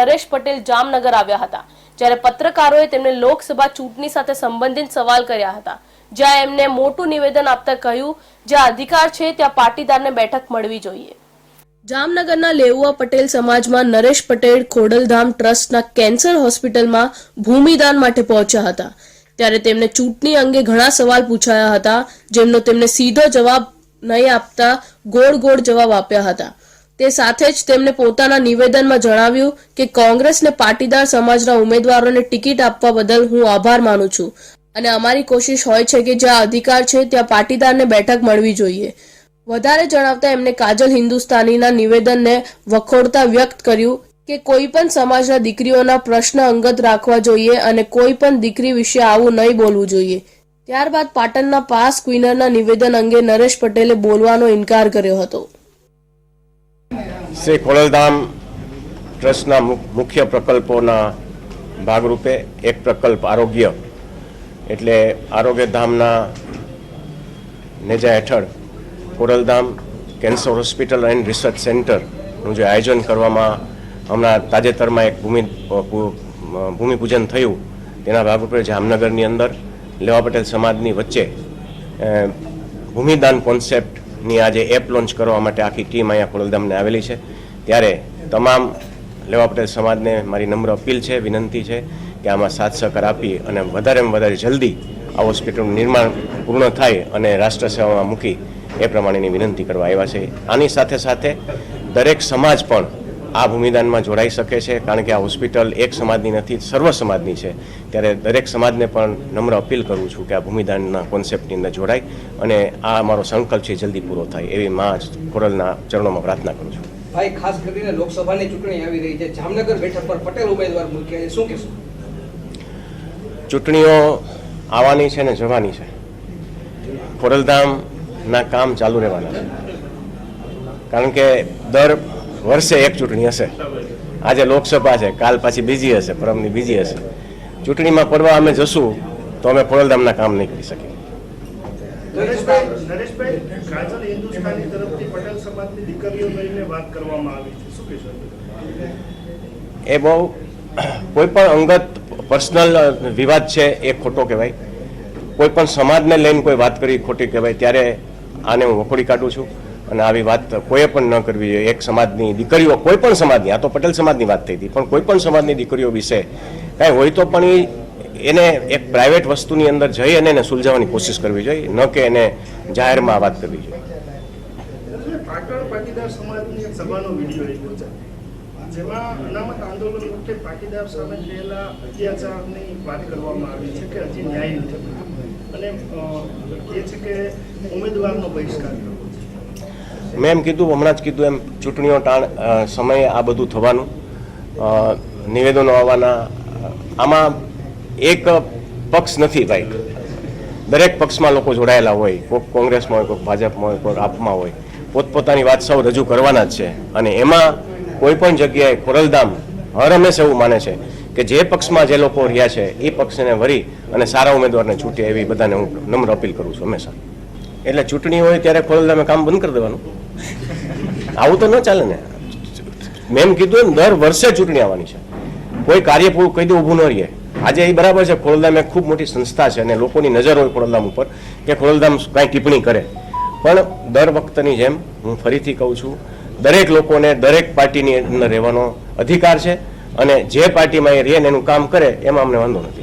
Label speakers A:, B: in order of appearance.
A: નરેશ પટેલ જામનગર આવ્યા હતા, જ્યારે પત્રકારોએ તેમને લોકસભા ચૂંટણી સાથે સંબંધિત સવાલ કર્યા હતા. જ્યાં એમને મોટું નિવેદન આપતા કહ્યું, જ્યાં અધિકાર છે, ત્યાં પાટીદારને બેઠક મળવી જોઈએ. જામનગરના લેઉઆ પટેલ સમાજમાં નરેશ પટેલ ખોડલધામ ટ્રસ્ટના કેન્સર હોસ્પિટલમાં ભૂમિદાન માટે પહોંચ્યા હતા. ત્યારે તેમને ચૂંટણી અંગે ઘણા સવાલ પૂછાયા હતા, જેમનો તેમને સીધો જવાબ નહીં આપતા ગોળ ગોળ જવાબ આપ્યા હતા. તે સાથે જ તેમણે પોતાના નિવેદનમાં જણાવ્યું કે કોંગ્રેસને પાટીદાર સમાજના ઉમેદવારોને ટિકિટ આપવા બદલ હું આભાર માનું છું. અને અમારી કોશિશ હોય છે કે જ્યાં અધિકાર છે ત્યાં પાટીદારને બેઠક મળવી જોઈએ. વધારે જણાવતા એમને કાજલ હિન્દુસ્તાનીના નિવેદનને વખોડતા વ્યક્ત કર્યું કે કોઈ પણ સમાજના દીકરીઓના પ્રશ્ન અંગત રાખવા જોઈએ અને કોઈ પણ દીકરી વિશે આવું નહીં બોલવું જોઈએ. ત્યારબાદ પાટણના પાસ ક્વિનરના નિવેદન અંગે નરેશ પટેલે બોલવાનો ઇનકાર કર્યો હતો.
B: શ્રી ખોડલધામ ટ્રસ્ટના મુખ્ય પ્રકલ્પોના ભાગરૂપે એક પ્રકલ્પ આરોગ્ય એટલે આરોગ્યધામના નેજા હેઠળ Khodaldham cancer hospital and research સેન્ટરનું જે આયોજન કરવામાં હમણાં તાજેતરમાં એક ભૂમિ ભૂમિપૂજન થયું. તેના ભાગરૂપે જામનગરની અંદર લેવા પટેલ સમાજની વચ્ચે ભૂમિદાન ભૂમિદાન કોન્સેપ્ટની આજે એપ લોન્ચ કરવા માટે આખી ટીમ અહીંયા ખોડલધામને આવેલી છે. ત્યારે તમામ લેવા પટેલ સમાજને મારી નમ્ર અપીલ છે, વિનંતી છે કે આમાં સાથ સહકાર આપી અને વધારેમાં વધારે જલ્દી આ હોસ્પિટલનું નિર્માણ પૂર્ણ થાય અને રાષ્ટ્ર સેવામાં મૂકી એ પ્રમાણેની વિનંતી કરવા આવ્યા છે. આની સાથે સાથે દરેક સમાજ પણ આ ભૂમિદાનમાં જોડાઈ શકે છે કારણ કે આ હોસ્પિટલ એક સમાજની નથી સર્વ સમાજની છે. ત્યારે દરેક સમાજને પણ નમ્ર અપીલ કરું છું કે આ ભૂમિદાનના કોન્સેપ્ટની અંદર જોડાય અને આ અમારો સંકલ્પ છે જલ્દી પૂરો થાય એવી મા ખોરલના ચરણોમાં પ્રાર્થના કરું છું.
C: ભાઈ ખાસ કરીને લોકસભાની ચૂંટણી આવી રહી છે. જામનગર બેઠક પર પટેલ ઉમેદવાર મૂક્યા છે. શું કહેશો?
B: ચૂંટણીઓ આવવાની છે ને જવાની છે. ખોરલધામના કામ ચાલુ રહેવાના છે. કારણ કે દર વર્ષે એક ચૂંટણી હશે. આજે લોકસભા છે કાલ પાછી બીજી હશે પરમની બીજી હશે. ચૂંટણીમાં પડવા અમે જશું તો અમે ખોરલધામના કામ નહીં કરી શકીએ એ બહુ કોઈ પણ અંગત પર્સનલ વિવાદ છે એ ખોટો કહેવાય. કોઈ પણ સમાજને લઈને કોઈ વાત કરી ખોટી કહેવાય ત્યારે આને હું વખોડી કાઢું છું. અને આવી વાત કોઈએ પણ ન કરવી જોઈએ. એક સમાજની દીકરીઓ, કોઈ પણ સમાજની, આ તો પટેલ સમાજની વાત થઈ હતી, પણ કોઈ પણ સમાજની દીકરીઓ વિશે કાંઈ હોય તો પણ એ એને એક પ્રાઇવેટ વસ્તુની અંદર જઈ અને એને સુલઝાવવાની કોશિશ કરવી જોઈએ, ન કે એને જાહેરમાં વાત કરવી જોઈએ.
D: જેમાં કે છે કે ઉમેદવારનો બહિષ્કાર
B: મેં એમ કીધું, હમણાં જ કીધું એમ ચૂંટણીઓ ટાણ સમયે આ બધું થવાનું. નિવેદનો આવવાના. આમાં એક પક્ષ નથી ભાઈ દરેક પક્ષમાં લોકો જોડાયેલા હોય. કોઈક કોંગ્રેસમાં હોય, કોઈક ભાજપમાં હોય, કોઈક આપમાં હોય. પોતપોતાની વાત સૌ રજૂ કરવાના જ છે. અને એમાં કોઈ પણ જગ્યાએ ખોરલધામ હર હંમેશા એવું માને છે કે જે પક્ષમાં જે લોકો રહ્યા છે, એ પક્ષને વરી અને સારા ઉમેદવારને છૂટે એવી બધાને હું નમ્ર અપીલ કરું છું હંમેશા. એટલે ચૂંટણી હોય ત્યારે ખોરલધામે કામ બંધ કરી દેવાનું. આવું તો ન ચાલે ને. મેં એમ કીધું દર વર્ષે ચૂંટણી આવવાની છે. કોઈ કાર્ય પૂરું કહી દે, ઊભું ન રહીએ. આજે એ બરાબર છે ખોડલધામ એક ખૂબ મોટી સંસ્થા છે અને લોકોની નજર હોય ખોડલધામ ઉપર કે ખોડલધામ કાંઈ ટિપ્પણી કરે. પણ દર વખતની જેમ હું ફરીથી કહું છું, દરેક લોકોને દરેક પાર્ટીની અંદર રહેવાનો અધિકાર છે અને જે પાર્ટીમાં એ રહે એનું કામ કરે, એમાં અમને વાંધો નથી.